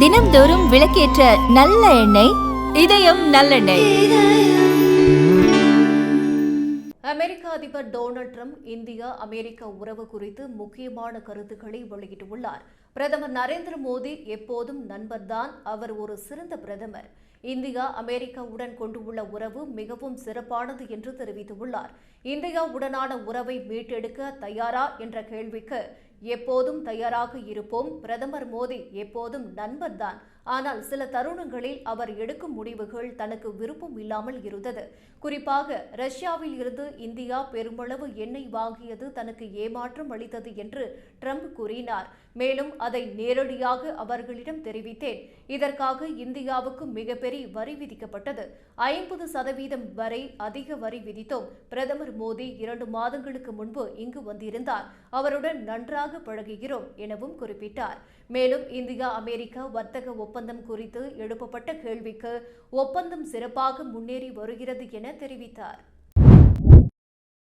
தினம்தோறும் விளக்கேற்ற நல்ல எண்ணெய் இதயம் நல்லெண்ணெய். அமெரிக்க அதிபர் டொனால்ட் ட்ரம்ப் இந்தியா அமெரிக்க உறவு குறித்து முக்கியமான கருத்துக்களை வெளியிட்டுள்ளார். பிரதமர் நரேந்திர மோடி எப்போதும் நண்பர்தான். அவர் ஒரு சிறந்த பிரதமர். இந்தியா அமெரிக்காவுடன் கொண்டுள்ள உறவு மிகவும் சிறப்பானது என்று தெரிவித்துள்ளார். இந்தியாவுடனான உறவை மீட்டெடுக்க தயாரா என்ற கேள்விக்கு எப்போதும் தயாராக இருப்போம். பிரதமர் மோடி எப்போதும் நண்பர்தான். ஆனால் சில தருணங்களில் அவர் எடுக்கும் முடிவுகள் தனக்கு விருப்பம் இல்லாமல் இருந்தது. குறிப்பாக ரஷ்யாவில் இருந்து இந்தியா பெருமளவு எண்ணெய் வாங்கியது தனக்கு ஏமாற்றம் அளித்தது என்று ட்ரம்ப் கூறினார். மேலும் அதை நேரடியாக அவர்களிடம் தெரிவித்தேன். இதற்காக இந்தியாவுக்கு மிகப்பெரிய வரி விதிக்கப்பட்டது. ஐம்பது சதவீதம் வரை அதிக வரி விதித்தோம். பிரதமர் மோடி இரண்டு மாதங்களுக்கு முன்பு இங்கு வந்திருந்தார். அவருடன் நன்றாக பழகுகிறோம் எனவும் குறிப்பிட்டார். மேலும் இந்தியா அமெரிக்கா வர்த்தக ஒப்பந்தம் குறித்து எழுப்பப்பட்ட கேள்விக்கு ஒப்பந்தம் சிறப்பாக முன்னேறி வருகிறது என தெரிவித்தார்.